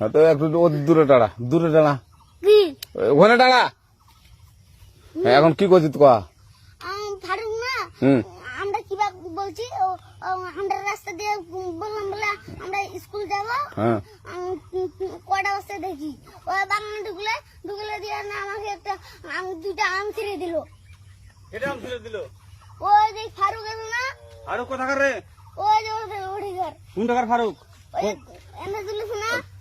তো একটু ও দূরে টাড়া দূরে টাড়া কি? ওখানে টাড়া হ্যাঁ, এখন কি করছিস তো কয়া আম, ফারুক না আমরা কিবা বলছি আমরা রাস্তা দিয়ে বললাম বলে আমরা স্কুল যাব। হ্যাঁ। কটা বস্তা দেখি। ওই বাগানে ঢুকলে ঢুকলে দিয়ে না আমাকে একটা আম দুইটা আম ছিঁড়ে দিল। আম ছেড়ে দিল? ওই যে ফারুক এলো না। আরও কোথাকার রে? ওই যে ওদের ঘর। কোন টাকার ফারুক? এনে তুলিস না